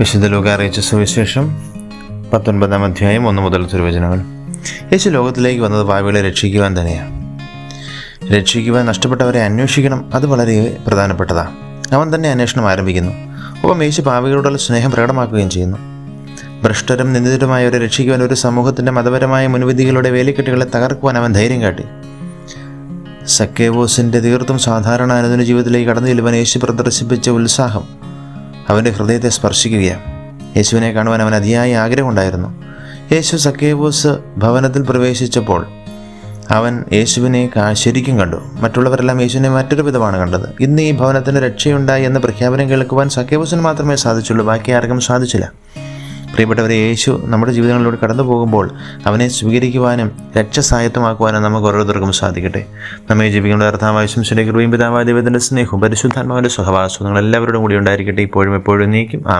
വിശുദ്ധ ലോക അറിയിച്ച സുവിശേഷം പത്തൊൻപതാം അധ്യായം ഒന്ന് മുതൽ തിരുവചനങ്ങൾ. യേശു ലോകത്തിലേക്ക് വന്നത് പാവികളെ രക്ഷിക്കുവാൻ തന്നെയാണ് രക്ഷിക്കുവാൻ നഷ്ടപ്പെട്ടവരെ അന്വേഷിക്കണം അത് വളരെ പ്രധാനപ്പെട്ടതാണ് അവൻ തന്നെ അന്വേഷണം ആരംഭിക്കുന്നു. ഒപ്പം യേശു പാവികളോടുള്ള സ്നേഹം പ്രകടമാക്കുകയും ചെയ്യുന്നു. ഭ്രഷ്ടരും നിന്ദിതരുമായവരെ രക്ഷിക്കുവാൻ ഒരു സമൂഹത്തിന്റെ മതപരമായ മുൻവിധികളുടെ വേലിക്കെട്ടുകളെ തകർക്കുവാൻ അവൻ ധൈര്യം കാട്ടി. സക്കേവോസിന്റെ തീർത്തും സാധാരണ അനുദിന ജീവിതത്തിലേക്ക് കടന്നു ചെല്ലുവാൻ യേശു പ്രദർശിപ്പിച്ച ഉത്സാഹം അവന്റെ ഹൃദയത്തെ സ്പർശിക്കുകയാണ്. യേശുവിനെ കാണുവാൻ അവൻ അതിയായ ആഗ്രഹമുണ്ടായിരുന്നു. യേശു സക്കേബോസ് ഭവനത്തിൽ പ്രവേശിച്ചപ്പോൾ അവൻ യേശുവിനെ ശരിക്കും കണ്ടു. മറ്റുള്ളവരെല്ലാം യേശുവിനെ മറ്റൊരു വിധമാണ് കണ്ടത്. ഇന്ന് ഈ ഭവനത്തിന് രക്ഷയുണ്ടായി എന്ന പ്രഖ്യാപനം കേൾക്കുവാൻ സക്കേബോസിന് മാത്രമേ സാധിച്ചുള്ളൂ. ബാക്കി ആർക്കും സാധിച്ചില്ല. പ്രിയപ്പെട്ടവരെ യേശു നമ്മുടെ ജീവിതങ്ങളിലൂടെ കടന്നു പോകുമ്പോൾ അവനെ സ്വീകരിക്കുവാനും രക്ഷസായത്വമാക്കുവാനും നമുക്ക് ഓരോരുത്തർക്കും സാധിക്കട്ടെ. നമ്മെ ജീവിക്കുന്ന അർത്ഥാവശ്യം ശംശന്റെ കൃപയും പിതാവായ ദൈവത്തിന്റെ സ്നേഹവും പരിശുദ്ധാത്മാവിന്റെ സഹവാസവും നിങ്ങൾ കൂടി ഉണ്ടായിരിക്കട്ടെ. ഇപ്പോഴും എപ്പോഴും നീക്കും. ആ